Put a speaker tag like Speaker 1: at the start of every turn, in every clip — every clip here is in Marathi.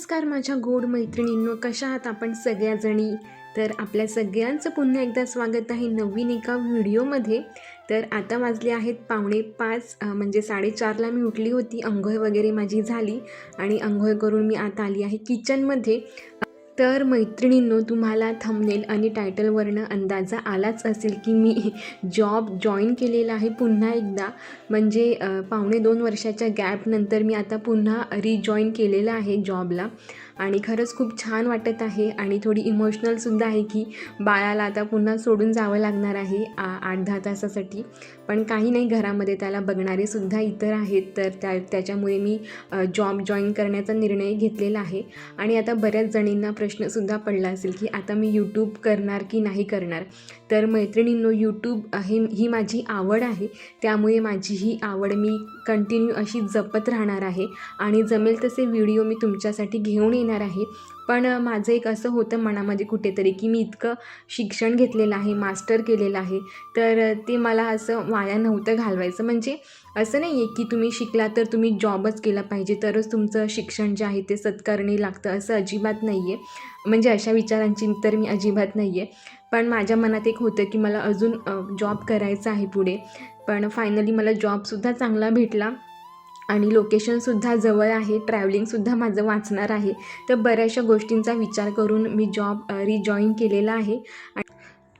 Speaker 1: नमस्कार माझ्या गोड मैत्रिणींनो कशा आहात आपण सगळ्याजणी? तर आपल्या सगळ्यांचं पुन्हा एकदा स्वागत आहे नवीन एका व्हिडिओमध्ये. तर आता वाजले आहेत पावणे पाच म्हणजे साडेचारला मी उठली होती अंघोळ वगैरे माझी झाली आणि अंघोळ करून मी आता आली आहे किचनमध्ये तर मैत्रिणींनो तुम्हाला थंबनेल आणि टायटलवरनं अंदाजा आलाच असेल की मी जॉब जॉईन केलेला आहे पुन्हा एकदा. म्हणजे पावणे दोन वर्षाच्या गॅपनंतर मी आता पुन्हा रिजॉईन केलेलं आहे जॉबला आणि खरंच खूप छान वाटत आहे आणि थोडी इमोशनलसुद्धा आहे की बाळाला आता पुन्हा सोडून जावं लागणार आहे आ आठ दहा तासासाठी. पण काही नाही घरामध्ये त्याला बघणारेसुद्धा इतर आहेत. तर त्या त्याच्यामुळे मी जॉब जॉईन करण्याचा निर्णय घेतलेला आहे. आणि आता बऱ्याच जणींना प्रश्नसुद्धा पडला असेल की आता मी यूट्यूब करणार की नाही करणार? तर मैत्रिणींनो यूट्यूब हे ही माझी आवड आहे. त्यामुळे माझी ही आवड मी कंटिन्यू अशी जपत राहणार आहे. आणि जमेल तसे व्हिडिओ मी तुमच्यासाठी घेऊन येणार आहे. पण माझं एक असं होतं मनामध्ये कुठेतरी की मी इतकं शिक्षण घेतलेलं आहे मास्टर केलेलं आहे तर ते मला असं वाया नव्हतं घालवायचं. म्हणजे असं नाही आहे की तुम्ही शिकला तर तुम्ही जॉबच केला पाहिजे तरच तुमचं शिक्षण जे आहे ते सत्कारणी लागतं असं अजिबात नाही आहे म्हणजे अशा विचारांची तर मी अजिबात नाही आहे पण माझ्या मनात एक होतं की मला अजून जॉब करायचा आहे पुढे. पण फायनली मला जॉबसुद्धा चांगला भेटला. आणि लोकेशनसुद्धा जवळ आहे. ट्रॅव्हलिंगसुद्धा माझं वाचणार आहे. तर बऱ्याचशा गोष्टींचा विचार करून मी जॉब रिजॉईन केलेला आहे.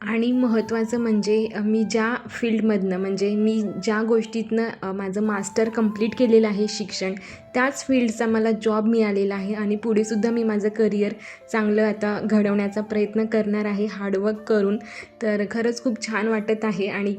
Speaker 1: आणि महत्त्वाचं म्हणजे मी ज्या फील्डमधनं म्हणजे मी ज्या गोष्टीतनं माझं मास्टर कंप्लीट केलेलं आहे शिक्षण त्याच फील्डचा मला जॉब मिळालेला आहे आणि पुढेसुद्धा मी माझं करिअर चांगलं आता घडवण्याचा प्रयत्न करणार आहे हार्डवर्क करून. तर खरंच खूप छान वाटत आहे आणि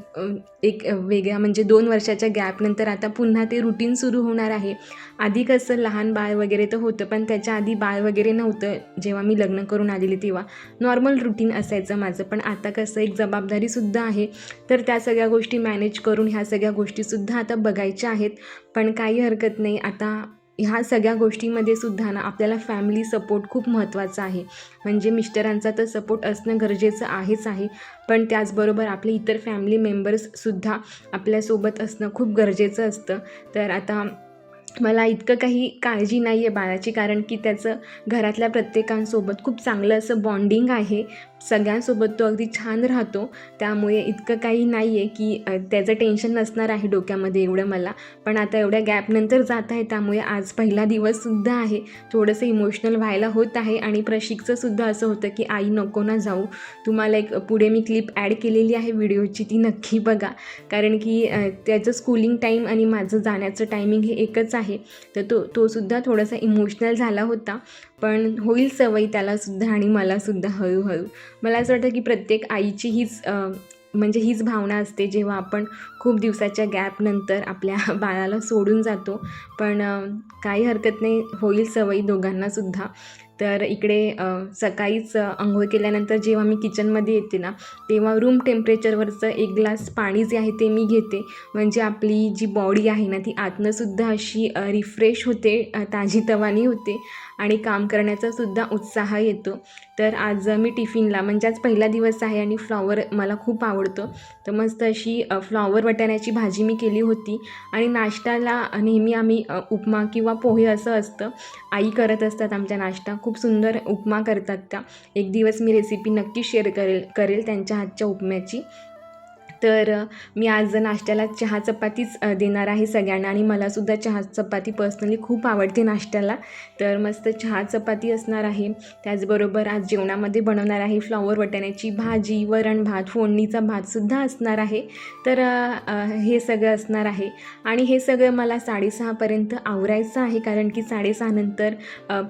Speaker 1: एक वेगळ्या म्हणजे दोन वर्षाच्या गॅपनंतर आता पुन्हा ते रुटीन सुरू होणार आहे. आधी कसं लहान बाळ वगैरे तर होतं पण त्याच्या आधी बाळ वगैरे नव्हतं जेव्हा मी लग्न करून आलेले तेव्हा. नॉर्मल रुटीन असायचं माझं पण आता कसं एक जबाबदारीसुद्धा आहे. तर त्या सगळ्या गोष्टी मॅनेज करून ह्या सगळ्या गोष्टीसुद्धा आता बघायच्या आहेत. पण काही हरकत नाही. आता ह्या सगळ्या गोष्टीमध्ये सुद्धा ना आपल्याला फॅमिली सपोर्ट खूप महत्त्वाचा आहे. म्हणजे मिस्टरांचा तर सपोर्ट असणं गरजेचं आहेच आहे. पण त्याचबरोबर आपले इतर फॅमिली मेंबर्ससुद्धा आपल्यासोबत असणं खूप गरजेचं असतं. तर आता मला इतकं काही काळजी नाही आहे बाळाची कारण की त्याचं घरातल्या प्रत्येकांसोबत खूप चांगलं असं बॉन्डिंग आहे. सगळ्यांसोबत तो अगदी छान राहतो. त्यामुळे इतकं काही नाही आहे की त्याचं टेन्शन नसणार आहे डोक्यामध्ये एवढं मला. पण आता एवढ्या गॅपनंतर जात आहे त्यामुळे आज पहिला दिवससुद्धा आहे. थोडंसं इमोशनल व्हायला होत आहे आणि प्रशिकचं सुद्धा असं होतं की आई नको ना जाऊ. तुम्हाला एक पुढे मी क्लिप ॲड केलेली आहे व्हिडिओची ती नक्की बघा. कारण की त्याचं स्कूलिंग टाईम आणि माझं जाण्याचं टायमिंग हे एकच आहे आहे. तर तो तोसुद्धा थोडासा इमोशनल झाला होता. पण होईल सवय त्यालासुद्धा आणि मलासुद्धा हळूहळू. मला असं वाटतं की प्रत्येक आईची हीच म्हणजे हीच भावना असते जेव्हा आपण खूप दिवसाच्या गॅपनंतर आपल्या बाळाला सोडून जातो. पण काही हरकत नाही. होईल सवयी दोघांनासुद्धा तर इकडे सकाळीच अंघोळ केल्यानंतर जेव्हा मी किचनमध्ये येते ना तेव्हा रूम टेम्परेचरवरचं एक ग्लास पाणी जे आहे ते मी घेते. म्हणजे आपली जी बॉडी आहे ना ती आतनंसुद्धा अशी रिफ्रेश होते ताजीतवानी होते. आणि काम करण्याचा सुद्धा उत्साह येतो. तर आज मी टिफिनला म्हणजे आज पहिला दिवस आहे आणि फ्लॉवर मला खूप आवडतो. तर मस्त अशी फ्लॉवर वाटाण्याची भाजी मी केली होती. आणि नाश्त्याला नेहमी आम्ही उपमा किंवा पोहे असं असतं. आई करत असतात आमच्या नाश्ता. खूप सुंदर उपमा करतात त्या. एक दिवस मी रेसिपी नक्की शेअर करेल करेल त्यांच्या हातच्या उपम्याची. तर मी आज नाश्त्याला चहा चपातीच देणार आहे सगळ्यांना आणि मलासुद्धा चहा चपाती पर्सनली खूप आवडते नाश्त्याला. तर मस्त चहा चपाती असणार आहे. त्याचबरोबर आज जेवणामध्ये बनवणार आहे फ्लॉवर वटाण्याची भाजी वरण भात फोडणीचा भातसुद्धा असणार आहे. तर हे सगळं असणार आहे. आणि हे सगळं मला साडेसहापर्यंत आवरायचं आहे कारण की साडेसहानंतर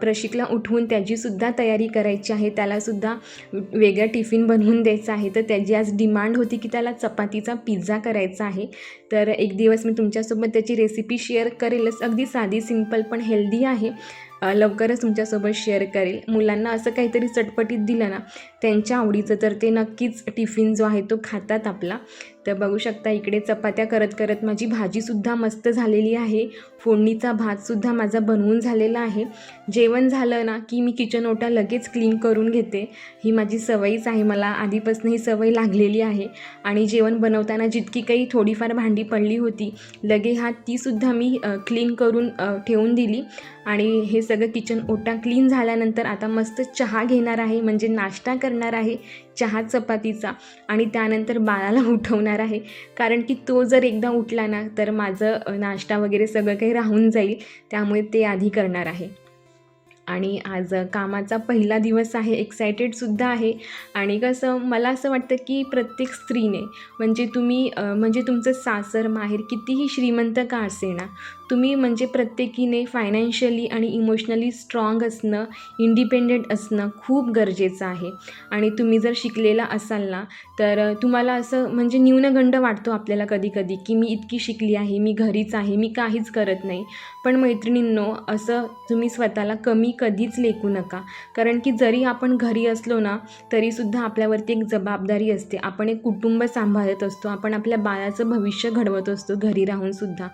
Speaker 1: प्रशिकला उठवून त्याचीसुद्धा तयारी करायची आहे. त्यालासुद्धा वेगळा टिफिन बनवून द्यायचा आहे. तर त्याची आज डिमांड होती की त्याला चपातीचा पिझ्झा करायचा आहे. तर एक दिवस मी तुमच्यासोबत त्याची रेसिपी शेअर करेलच. अगदी साधी सिंपल पण हेल्दी आहे. लवकरच तुमच्यासोबत शेअर करेल. मुलांना असं काहीतरी चटपटीत दिलं ना त्यांच्या आवडीचं तर ते नक्कीच टिफिन जो आहे तो खातात आपला. तर बघू शकता इकडे चपात्या करत करत माझी भाजीसुद्धा मस्त झालेली आहे. फोडणीचा भातसुद्धा माझा बनवून झालेला आहे. जेवण झालं ना की मी किचन ओटा लगेच क्लीन करून घेते. ही माझी सवयीच आहे. मला आधीपासून ही सवय लागलेली आहे. आणि जेवण बनवताना जितकी काही थोडीफार भांडी पडली होती लगे हात तीसुद्धा मी क्लीन करून ठेवून दिली. आणि हे सगळं किचन ओटा क्लीन झाल्यानंतर आता मस्त चहा घेणार आहे. म्हणजे नाश्ता करणार आहे. चहा चपातीचा. आणि त्यानंतर बाळाला उठवणार आहे. कारण की तो जर एकदा उठला ना तर माझं नाश्ता वगैरे सगळं काही राहून जाईल. त्यामुळे ते आधी करणार आहे. आणि आज कामाचा पहिला दिवस आहे एक्सायटेडसुद्धा आहे. आणि कसं मला असं वाटतं की प्रत्येक स्त्रीने म्हणजे तुम्ही म्हणजे तुमचं सासर माहेर कितीही श्रीमंत का असेना तुम्ही म्हणजे प्रत्येकीने फायनान्शियली आणि इमोशनली स्ट्रॉंग असणं इंडिपेंडेंट असणं खूप गरजेचं आहे. आणि तुम्ही जर शिकलेला असाल ना तर तुम्हाला असं म्हणजे न्यूनगंड वाटतो आपल्याला कधी कधी की मी इतकी शिकली आहे मी घरीच आहे मी काहीच करत नाही. पण मैत्रिणींनो असं तुम्ही स्वतःला कमी कधीच लेखू नका. कारण की जरी आपण घरी असलो ना तरीसुद्धा आपल्यावरती एक जबाबदारी असते. आपण एक कुटुंब सांभाळत असतो. आपण आपल्या बाळाचं भविष्य घडवत असतो घरी राहूनसुद्धा.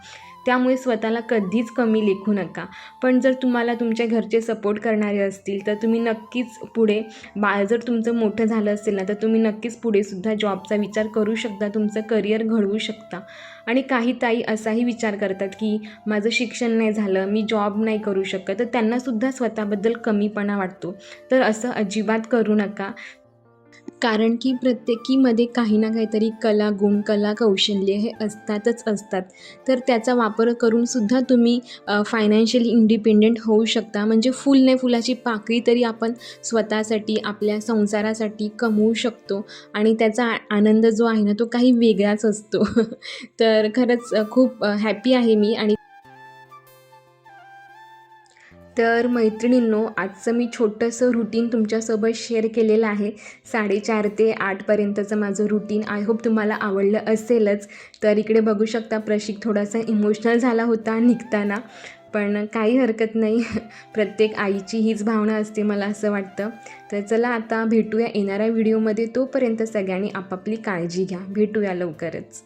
Speaker 1: त्यामुळे स्वतःला कधीच कमी लेखू नका. पण जर तुम्हाला तुमच्या घरचे सपोर्ट करणारे असतील तर तुम्ही नक्कीच पुढे बाळ जर तुमचं मोठं झालं असेल ना तर तुम्ही नक्कीच पुढेसुद्धा जॉबचा विचार करू शकता तुमचं करिअर घडवू शकता. आणि काही ताई असाही विचार करतात की माझं शिक्षण नाही झालं मी जॉब नाही करू शकत. तर त्यांनासुद्धा स्वतःबद्दल कमीपणा वाटतो. तर असं अजिबात करू नका. कारण की प्रत्येकीमध्ये काही ना काहीतरी कला गुण कला कौशल्य हे असतातच असतात. तर त्याचा वापर करूनसुद्धा तुम्ही फायनान्शियली इंडिपेंडेंट होऊ शकता. म्हणजे फुल नाही फुलाची पाकळी तरी आपण स्वतःसाठी आपल्या संसारासाठी कमवू शकतो. आणि त्याचा आनंद जो आहे ना तो काही वेगळाच असतो. तर खरंच खूप हॅपी आहे मी आणि तर मैत्रिणींनो आजचं मी छोटंसं रुटीन तुमच्यासोबत शेअर केलेलं आहे. साडेचार ते आठपर्यंतचं माझं रुटीन आय होप तुम्हाला आवडलं असेलच. तर इकडे बघू शकता प्रशिक थोडासा इमोशनल झाला होता निघताना. पण काही हरकत नाही. प्रत्येक आईची हीच भावना असते मला असं वाटतं. तर चला आता भेटूया येणाऱ्या व्हिडिओमध्ये तोपर्यंत सगळ्यांनी आपापली काळजी घ्या. भेटूया लवकरच.